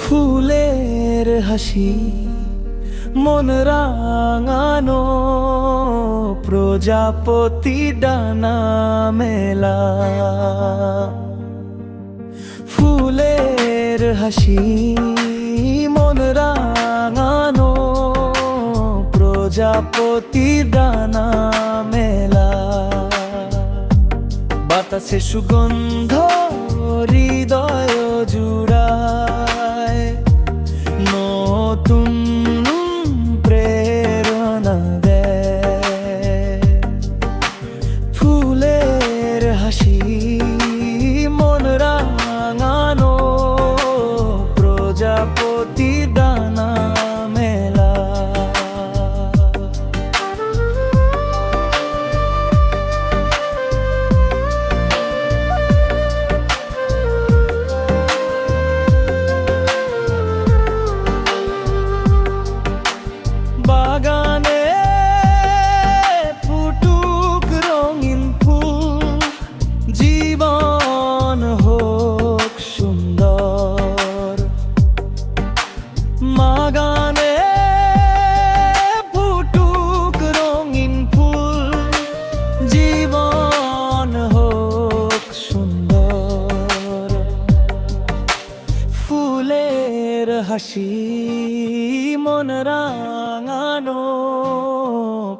ফুলের হাসি, মন রাঙানো, প্রজাপতি ডানা মেলা। ফুলের হাসি, মন রাঙানো, প্রজাপতি ডানা মেলা। বাতাসে সুগন্ধ, হৃদয় ফুলের হাসি, মন রাঙানো,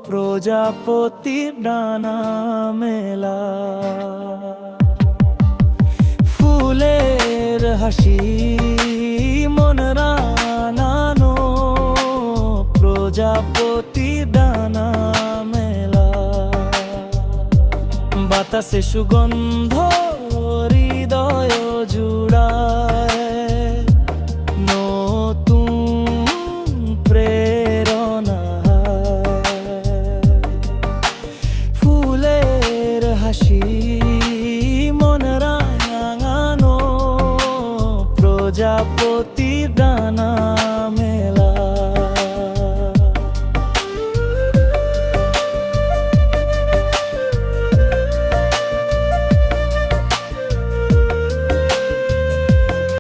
প্রজাপতির ডানা মেলা। ফুলের হাসি, মন রাঙানো প্রজাপতি ডানা মেলা। বাতাসে সুগন্ধ, হৃদয় জুড়ায় রাঙানো প্রজাপতি ডানা।